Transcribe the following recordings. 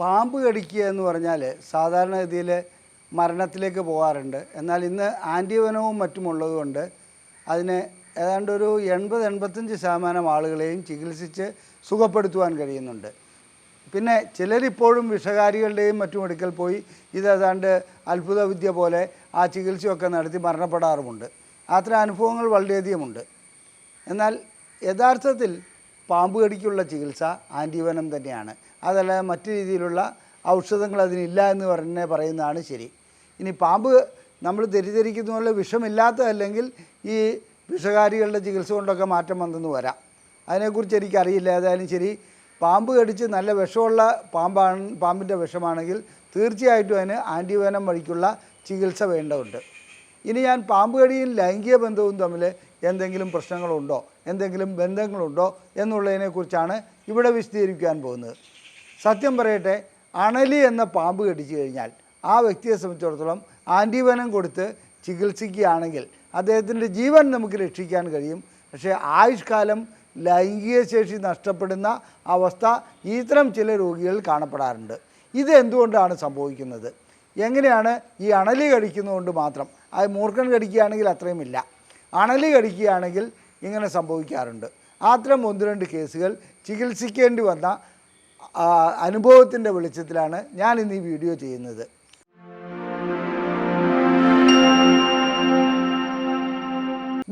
പാമ്പ് കടിക്കുക എന്ന് പറഞ്ഞാൽ സാധാരണഗതിയിൽ മരണത്തിലേക്ക് പോകാറുണ്ട്. എന്നാൽ ഇന്ന് ആന്റിവനവും മറ്റുമുള്ളതുകൊണ്ട് അതിന് ഏതാണ്ട് ഒരു എൺപത് എൺപത്തഞ്ച് ശതമാനം ആളുകളെയും ചികിത്സിച്ച് സുഖപ്പെടുത്തുവാൻ കഴിയുന്നുണ്ട്. പിന്നെ ചിലരിപ്പോഴും വിഷകാരികളുടെയും മറ്റും എടുക്കൽ പോയി ഇത് ഏതാണ്ട് അത്ഭുത വിദ്യ പോലെ ആ ചികിത്സയൊക്കെ നടത്തി മരണപ്പെടാറുമുണ്ട്. അത്ര അനുഭവങ്ങൾ വളരെയധികമുണ്ട്. എന്നാൽ യഥാർത്ഥത്തിൽ പാമ്പ് കടിക്കുള്ള ചികിത്സ ആന്റിവനം തന്നെയാണ്. അതല്ല മറ്റു രീതിയിലുള്ള ഔഷധങ്ങൾ അതിനില്ല എന്ന് പറഞ്ഞേ പറയുന്നതാണ് ശരി. ഇനി പാമ്പ് നമ്മൾ തെറ്റിദ്ധരിക്കുന്ന പോലെ വിഷമില്ലാത്തതല്ലെങ്കിൽ ഈ വിഷകാരികളുടെ ചികിത്സ കൊണ്ടൊക്കെ മാറ്റം വന്നെന്ന് വരാം. അതിനെക്കുറിച്ച് എനിക്കറിയില്ല. ഏതായാലും ശരി പാമ്പ് കടിച്ച് നല്ല വിഷമുള്ള പാമ്പാണ് പാമ്പിന്റെ വിഷമാണെങ്കിൽ തീർച്ചയായിട്ടും അതിന് ആന്റിവനം വഴിക്കുള്ള ചികിത്സ വേണ്ടതുണ്ട്. ഇനി ഞാൻ പാമ്പ് കടിയും ലൈംഗിക ബന്ധവും തമ്മിൽ എന്തെങ്കിലും പ്രശ്നങ്ങളുണ്ടോ? എന്തെങ്കിലും ബന്ധങ്ങളുണ്ടോ? എന്നുള്ളതിനെക്കുറിച്ചാണ് ഇവിടെ വിശദീകരിക്കാൻ പോകുന്നത്. സത്യം പറയട്ടെ അണലി എന്ന പാമ്പ് കടിച്ചു കഴിഞ്ഞാൽ ആ വ്യക്തിയെ സംബന്ധിച്ചിടത്തോളം ആന്റിവനം കൊടുത്ത് ചികിത്സിക്കുകയാണെങ്കിൽ അദ്ദേഹത്തിന്റെ ജീവൻ നമുക്ക് രക്ഷിക്കാൻ കഴിയും. പക്ഷേ ആയുഷ്കാലം ലൈംഗിക ശേഷി നഷ്ടപ്പെടുന്ന അവസ്ഥ ഇത്തരം ചില രോഗികളിൽ കാണപ്പെടാറുണ്ട്. ഇത് എന്തുകൊണ്ടാണ് സംഭവിക്കുന്നത്? എങ്ങനെയാണ് ഈ അണലി കടിക്കുന്നതുകൊണ്ട് മാത്രം? അത് മൂർഖൻ കടിക്കുകയാണെങ്കിൽ അത്രയും ഇല്ല അണലി കടിക്കുകയാണെങ്കിൽ ഇങ്ങനെ സംഭവിക്കാറുണ്ട്. അത്തരം ഒന്ന് രണ്ട് കേസുകൾ ചികിത്സിക്കേണ്ടി വന്ന അനുഭവത്തിന്റെ വെളിച്ചത്തിലാണ് ഞാൻ ഇന്ന് ഈ വീഡിയോ ചെയ്യുന്നത്.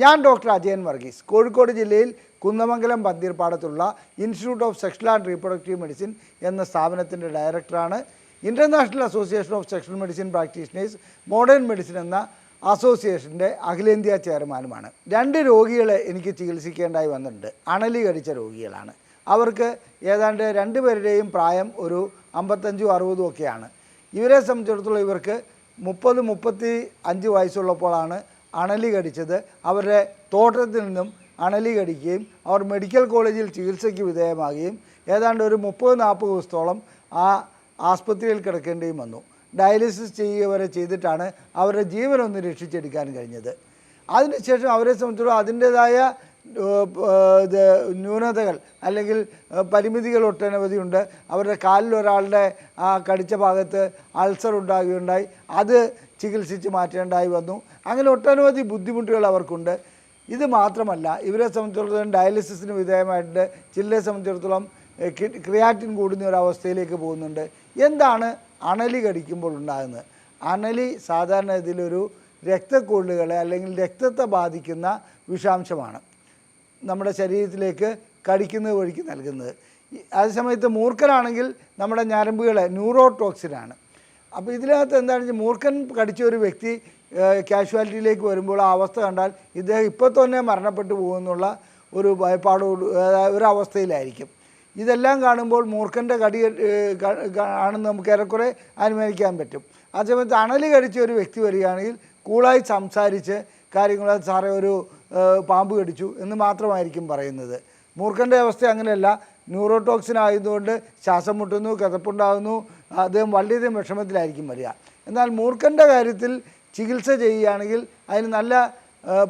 ഞാൻ ഡോക്ടർ അജയൻ വർഗീസ്. കോഴിക്കോട് ജില്ലയിൽ Kunnamangalam പന്തീർപ്പാടത്തുള്ള institute of sexual and reproductive medicine എന്ന സ്ഥാപനത്തിന്റെ ഡയറക്ടറാണ് international association of sexual medicine practitioners modern medicine എന്ന അസോസിയേഷന്റെ അഖിലേന്ത്യാ ചെയർമാനുമാണ്. രണ്ട് രോഗികളെ എനിക്ക് ചികിത്സിക്കേണ്ടതായി വന്നിട്ടുണ്ട്. അണലി കടിച്ച രോഗികളാണ്. അവർക്ക് ഏതാണ്ട് രണ്ടുപേരുടെയും പ്രായം ഒരു അമ്പത്തഞ്ചും അറുപതും ഒക്കെയാണ്. ഇവരെ സംബന്ധിച്ചിടത്തോളം ഇവർക്ക് മുപ്പത് മുപ്പത്തി അഞ്ച് വയസ്സുള്ളപ്പോഴാണ് അണലി കടിച്ചത്. അവരുടെ തോട്ടത്തിൽ നിന്നും അണലി കടിക്കുകയും അവർ മെഡിക്കൽ കോളേജിൽ ചികിത്സയ്ക്ക് വിധേയമാകുകയും ഏതാണ്ട് ഒരു മുപ്പത് നാൽപ്പത് ദിവസത്തോളം ആ ആസ്പത്രിയിൽ കിടക്കേണ്ടിയും വന്നു. ഡയാലിസിസ് ചെയ്യുക വരെ ചെയ്തിട്ടാണ് അവരുടെ ജീവനൊന്ന് രക്ഷിച്ചെടുക്കാൻ കഴിഞ്ഞത്. അതിനുശേഷം അവരെ സംബന്ധിച്ചിടത്തോളം അതിന്റേതായ ഇത് ന്യൂനതകൾ അല്ലെങ്കിൽ പരിമിതികൾ ഒട്ടനവധിയുണ്ട് അവരുടെ കാലിൽ ഒരാളുടെ ആ കടിച്ച ഭാഗത്ത് അൾസർ ഉണ്ടാകുകയുണ്ടായി. അത് ചികിത്സിച്ച് മാറ്റേണ്ടതായി വന്നു. അങ്ങനെ ഒട്ടനവധി ബുദ്ധിമുട്ടുകൾ അവർക്കുണ്ട്. ഇത് മാത്രമല്ല ഇവരെ സംബന്ധിച്ചിടത്തോളം ഡയാലിസിസിന് വിധേയമായിട്ടുണ്ട്. ചിലരെ സംബന്ധിച്ചിടത്തോളം ക്രിയാറ്റിൻ കൂടുന്ന ഒരു അവസ്ഥയിലേക്ക് പോകുന്നുണ്ട്. എന്താണ് അണലി കടിക്കുമ്പോൾ ഉണ്ടാകുന്നത്? അണലി സാധാരണ ഇതിലൊരു രക്തക്കൊള്ളുകളെ അല്ലെങ്കിൽ രക്തത്തെ ബാധിക്കുന്ന വിഷാംശമാണ്. നമ്മുടെ ശരീരത്തിലേക്ക് കടിക്കുന്നത് വഴിക്ക് നൽകുന്നത്. ഈ- അതേ സമയത്ത് മൂർഖനാണെങ്കിൽ നമ്മുടെ ഞരമ്പുകളെ ന്യൂറോ ടോക്സിനാണ് അപ്പോൾ ഇതിനകത്ത് എന്താണെന്ന് വെച്ചാൽ മൂർഖൻ കടിച്ച ഒരു വ്യക്തി കാഷ്വാലിറ്റിയിലേക്ക് വരുമ്പോൾ ആ അവസ്ഥ കണ്ടാൽ ഇദ്ദേഹം ഇപ്പോൾ തന്നെ മരണപ്പെട്ടു പോകുമെന്നുള്ള ഒരു ഭയപ്പാടോട് ഒരു ഇതെല്ലാം കാണുമ്പോൾ മൂർഖന്റെ കടി ആണെന്ന് നമുക്ക് ഏറെക്കുറെ അനുമാനിക്കാൻ പറ്റും. അതേസമയത്ത് അണലി കടിച്ച ഒരു വ്യക്തി വരികയാണെങ്കിൽ കൂളായി സംസാരിച്ച് കാര്യങ്ങൾ സാറേ ഒരു പാമ്പ് കടിച്ചു എന്ന് മാത്രമായിരിക്കും പറയുന്നത്. മൂർഖന്റെ അവസ്ഥ അങ്ങനെയല്ല. ന്യൂറോടോക്സിൻ ആയതുകൊണ്ട് ശ്വാസം മുട്ടുന്നു കിതപ്പുണ്ടാകുന്നു അദ്ദേഹം വളരെയധികം വിഷമത്തിലായിരിക്കും വരിക. എന്നാൽ മൂർഖന്റെ കാര്യത്തിൽ ചികിത്സ ചെയ്യുകയാണെങ്കിൽ അതിന് നല്ല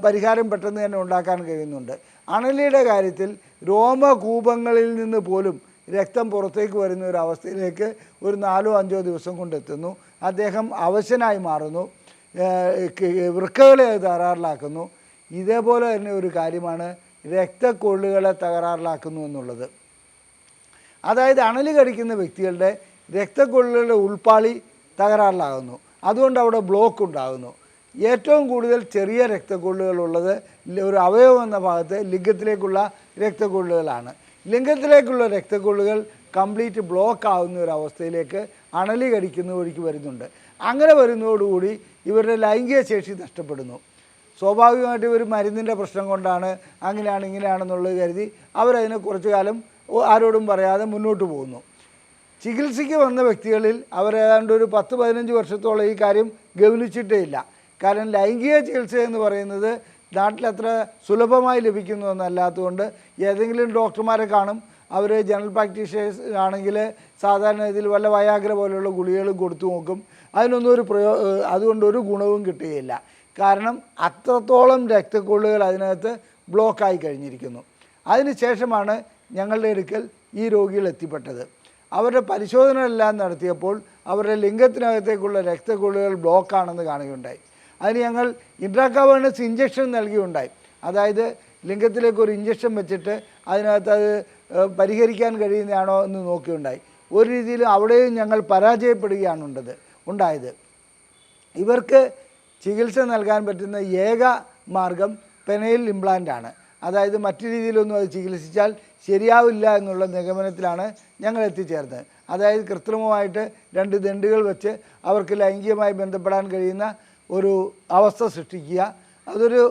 പരിഹാരം പെട്ടെന്ന് തന്നെ ഉണ്ടാക്കാൻ കഴിയുന്നുണ്ട്. അണലിയുടെ കാര്യത്തിൽ രോമകൂപങ്ങളിൽ നിന്ന് പോലും രക്തം പുറത്തേക്ക് വരുന്ന ഒരു അവസ്ഥയിലേക്ക് ഒരു നാലോ അഞ്ചോ ദിവസം കൊണ്ടെത്തുന്നു അദ്ദേഹം അവശനായി മാറുന്നു. വൃക്കകളെ അത് തകരാറിലാക്കുന്നു. ഇതേപോലെ തന്നെ ഒരു കാര്യമാണ് രക്തക്കൊള്ളുകളെ തകരാറിലാക്കുന്നു എന്നുള്ളത്. അതായത് അണലി കടിക്കുന്ന വ്യക്തികളുടെ രക്തക്കൊള്ളുകളുടെ ഉൾപ്പാളി തകരാറിലാകുന്നു. അതുകൊണ്ട് അവിടെ ബ്ലോക്ക് ഉണ്ടാകുന്നു. ഏറ്റവും കൂടുതൽ ചെറിയ രക്തക്കൊള്ളുകളുള്ളത് ഒരു അവയവം എന്ന ഭാഗത്ത് ലിംഗത്തിലേക്കുള്ള രക്തക്കൊള്ളുകളാണ്. ലിംഗത്തിലേക്കുള്ള രക്തക്കൊള്ളുകൾ കംപ്ലീറ്റ് ബ്ലോക്ക് ആവുന്ന ഒരു അവസ്ഥയിലേക്ക് അണലി കടിക്കുന്ന വഴിക്ക് വരുന്നുണ്ട്. അങ്ങനെ വരുന്നതോടുകൂടി ഇവരുടെ ലൈംഗിക ശേഷി നഷ്ടപ്പെടുന്നു. സ്വാഭാവികമായിട്ടും ഒരു മരുന്നിന്റെ പ്രശ്നം കൊണ്ടാണ് അങ്ങനെയാണ് ഇങ്ങനെയാണെന്നുള്ളത് കരുതി അവരതിനെ കുറച്ചു കാലം ആരോടും പറയാതെ മുന്നോട്ട് പോകുന്നു. ചികിത്സയ്ക്ക് വന്ന വ്യക്തികളിൽ അവരേതാണ്ട് ഒരു പത്ത് പതിനഞ്ച് വർഷത്തോളം ഈ കാര്യം ഗവനിച്ചിട്ടേ ഇല്ല. കാരണം ലൈംഗിക ചികിത്സ എന്ന് പറയുന്നത് നാട്ടിലത്ര സുലഭമായി ലഭിക്കുന്നു എന്നല്ലാത്തതുകൊണ്ട് ഏതെങ്കിലും ഡോക്ടർമാരെ കാണും. അവർ ജനറൽ പ്രാക്ടീഷേഴ്സ് ആണെങ്കിൽ സാധാരണ ഇതിൽ വല്ല വയാഗ്ര പോലെയുള്ള ഗുളികകളും കൊടുത്തു നോക്കും. അതിനൊന്നും ഒരു പ്രയോ അതുകൊണ്ട് ഒരു ഗുണവും കിട്ടുകയില്ല. കാരണം അത്രത്തോളം രക്തക്കൊള്ളുകൾ അതിനകത്ത് ബ്ലോക്കായി കഴിഞ്ഞിരിക്കുന്നു. അതിനുശേഷമാണ് ഞങ്ങളുടെ അടുക്കൽ ഈ രോഗികൾ എത്തിപ്പെട്ടത്. അവരുടെ പരിശോധനകളെല്ലാം നടത്തിയപ്പോൾ അവരുടെ ലിംഗത്തിനകത്തേക്കുള്ള രക്തക്കുള്ളുകൾ ബ്ലോക്കാണെന്ന് കാണുകയുണ്ടായി. അതിന് ഞങ്ങൾ ഇൻട്രാക്കാവേണസ് ഇഞ്ചക്ഷൻ നൽകിയുണ്ടായി. അതായത് ലിംഗത്തിലേക്ക് ഒരു ഇഞ്ചക്ഷൻ വെച്ചിട്ട് അതിനകത്ത് അത് പരിഹരിക്കാൻ കഴിയുന്നതാണോ എന്ന് നോക്കിയുണ്ടായി. ഒരു രീതിയിലും അവിടെയും ഞങ്ങൾ പരാജയപ്പെടുകയാണ് ഉണ്ടത് ഉണ്ടായത്. ഇവർക്ക് ചികിത്സ നൽകാൻ പറ്റുന്ന ഏക മാർഗം പെനയിൽ ഇംപ്ലാന്റ് ആണ്. അതായത് മറ്റു രീതിയിലൊന്നും അത് ചികിത്സിച്ചാൽ ശരിയാവില്ല എന്നുള്ള നിഗമനത്തിലാണ് ഞങ്ങൾ എത്തിച്ചേർന്നത്. അതായത് കൃത്രിമമായിട്ട് രണ്ട് ദണ്ടുകൾ വെച്ച് അവർക്ക് ലൈംഗികമായി ബന്ധപ്പെടാൻ കഴിയുന്ന ഒരു അവസ്ഥ സൃഷ്ടിക്കുക. അതൊരു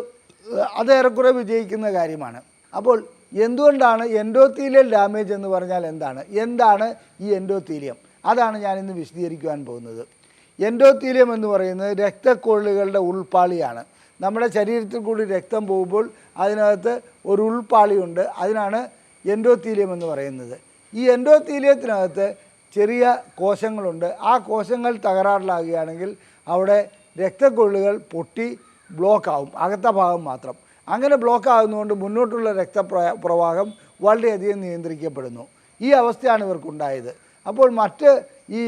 അതേറെക്കുറെ വിജയിക്കുന്ന കാര്യമാണ്. അപ്പോൾ എന്തുകൊണ്ടാണ് എൻഡോത്തീലിയൽ ഡാമേജ് എന്ന് പറഞ്ഞാൽ എന്താണ്? എന്താണ് ഈ എൻഡോത്തീലിയം? അതാണ് ഞാനിന്ന് വിശദീകരിക്കുവാൻ പോകുന്നത്. എൻഡോത്തീലിയം എന്ന് പറയുന്നത് രക്തക്കൊള്ളുകളുടെ ഉൾപ്പാളിയാണ്. നമ്മുടെ ശരീരത്തിൽ കൂടി രക്തം പോകുമ്പോൾ അതിനകത്ത് ഒരു ഉൾപ്പാളിയുണ്ട്. അതിനാണ് എൻഡോത്തീലിയം എന്ന് പറയുന്നത്. ഈ എൻഡോത്തീലിയത്തിനകത്ത് ചെറിയ കോശങ്ങളുണ്ട്. ആ കോശങ്ങൾ തകരാറിലാകുകയാണെങ്കിൽ അവിടെ രക്തക്കൊള്ളുകൾ പൊട്ടി ബ്ലോക്ക് ആവും അകത്ത ഭാഗം മാത്രം. അങ്ങനെ ബ്ലോക്ക് ആകുന്നതുകൊണ്ട് മുന്നോട്ടുള്ള രക്തപ്രവാ പ്രവാഹം വളരെയധികം നിയന്ത്രിക്കപ്പെടുന്നു. ഈ അവസ്ഥയാണ് ഇവർക്കുണ്ടായത്. അപ്പോൾ മറ്റ് ഈ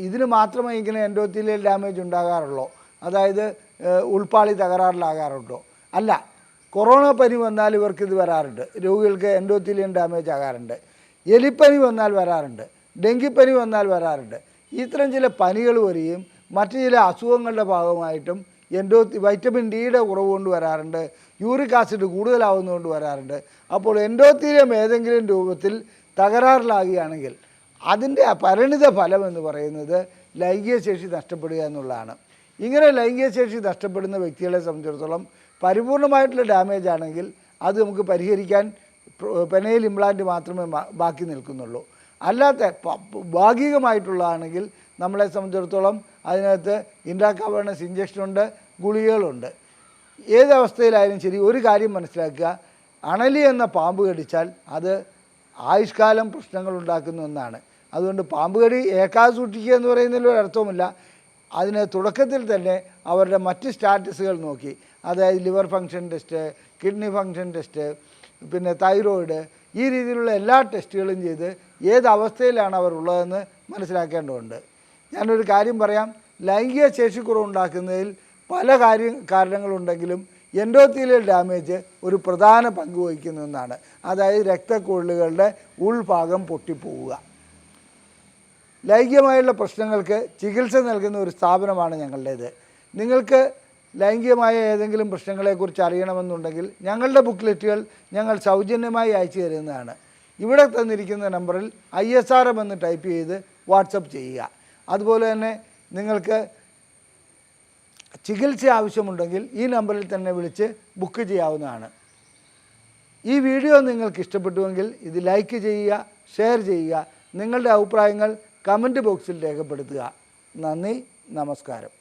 ഇതിന് മാത്രമേ ഇങ്ങനെ എൻഡോത്തീലിയൽ ഡാമേജ് ഉണ്ടാകാറുള്ളൂ. അതായത് ഉൾപ്പാളി തകരാറിലാകാറുണ്ടോ? അല്ല. കൊറോണ പനി വന്നാൽ ഇവർക്ക് ഇത് വരാറുണ്ട്. രോഗികൾക്ക് എൻഡോത്തീലിയൻ ഡാമേജ് ആകാറുണ്ട്. എലിപ്പനി വന്നാൽ വരാറുണ്ട്. ഡെങ്കിപ്പനി വന്നാൽ വരാറുണ്ട്. ഇത്തരം ചില പനികൾ വരികയും മറ്റു ചില അസുഖങ്ങളുടെ ഭാഗമായിട്ടും എൻഡോ വൈറ്റമിൻ ഡിയുടെ കുറവ് കൊണ്ട് വരാറുണ്ട്. യൂറിക് ആസിഡ് കൂടുതലാവുന്നതുകൊണ്ട് വരാറുണ്ട്. അപ്പോൾ എൻഡോത്തീലിയം ഏതെങ്കിലും രൂപത്തിൽ തകരാറിലാകുകയാണെങ്കിൽ അതിന്റെ പരിണിത ഫലം എന്ന് പറയുന്നത് ലൈംഗിക ശേഷി നഷ്ടപ്പെടുക എന്നുള്ളതാണ്. ഇങ്ങനെ ലൈംഗിക ശേഷി നഷ്ടപ്പെടുന്ന വ്യക്തികളെ സംബന്ധിച്ചിടത്തോളം പരിപൂർണമായിട്ടുള്ള ഡാമേജ് ആണെങ്കിൽ അത് നമുക്ക് പരിഹരിക്കാൻ പെനയിൽ ഇംപ്ലാന്റ് മാത്രമേ ബാക്കി നിൽക്കുന്നുള്ളൂ. അല്ലാത്ത ഭാഗികമായിട്ടുള്ളതാണെങ്കിൽ നമ്മളെ സംബന്ധിച്ചിടത്തോളം അതിനകത്ത് ഇൻട്രാക്കാവേണസ് ഇഞ്ചക്ഷനുണ്ട് ഗുളികകളുണ്ട്. ഏതവസ്ഥയിലായാലും ശരി ഒരു കാര്യം മനസ്സിലാക്കുക. അണലി എന്ന പാമ്പ് കടിച്ചാൽ അത് ആയുഷ്കാലം പ്രശ്നങ്ങൾ ഉണ്ടാക്കുന്ന ഒന്നാണ് അതുകൊണ്ട് പാമ്പ് കടി ഏക്കാതെ സൂക്ഷിക്കുക എന്ന് പറയുന്നതിൽ ഒരർത്ഥവുമില്ല അതിന് തുടക്കത്തിൽ തന്നെ അവരുടെ മറ്റ് സ്റ്റാറ്റസുകൾ നോക്കി. അതായത് liver function test kidney function test പിന്നെ തൈറോയിഡ് ഈ രീതിയിലുള്ള എല്ലാ ടെസ്റ്റുകളും ചെയ്ത് ഏത് അവസ്ഥയിലാണ് അവർ ഉള്ളതെന്ന് മനസ്സിലാക്കേണ്ടതുണ്ട്. ഞാനൊരു കാര്യം പറയാം. ലൈംഗിക ശേഷിക്കുറവ് ഉണ്ടാക്കുന്നതിൽ പല കാര്യം കാരണങ്ങളുണ്ടെങ്കിലും എൻഡോത്തീലിയൽ ഡാമേജ് ഒരു പ്രധാന പങ്ക് വഹിക്കുന്ന ഒന്നാണ്. അതായത് രക്തക്കുഴലുകളുടെ ഉൾഭാഗം പൊട്ടിപ്പോവുക. ലൈംഗികമായുള്ള പ്രശ്നങ്ങൾക്ക് ചികിത്സ നൽകുന്ന ഒരു സ്ഥാപനമാണ് ഞങ്ങളുടേത്. നിങ്ങൾക്ക് ലൈംഗികമായ ഏതെങ്കിലും പ്രശ്നങ്ങളെക്കുറിച്ച് അറിയണമെന്നുണ്ടെങ്കിൽ ഞങ്ങളുടെ ബുക്ക്ലെറ്റുകൾ ഞങ്ങൾ സൗജന്യമായി അയച്ചു തരുന്നതാണ്. ഇവിടെ തന്നിരിക്കുന്ന നമ്പറിൽ ഐ എസ് ആർ എം എന്ന് ടൈപ്പ് ചെയ്ത് വാട്സപ്പ് ചെയ്യുക. അതുപോലെ തന്നെ നിങ്ങൾക്ക് ചികിത്സ ആവശ്യമുണ്ടെങ്കിൽ ഈ നമ്പറിൽ തന്നെ വിളിച്ച് ബുക്ക് ചെയ്യാവുന്നതാണ്. ഈ വീഡിയോ നിങ്ങൾക്ക് ഇഷ്ടപ്പെട്ടുവെങ്കിൽ ഇത് ലൈക്ക് ചെയ്യുക ഷെയർ ചെയ്യുക. നിങ്ങളുടെ അഭിപ്രായങ്ങൾ കമന്റ് ബോക്സിൽ രേഖപ്പെടുത്തുക. നന്ദി നമസ്കാരം.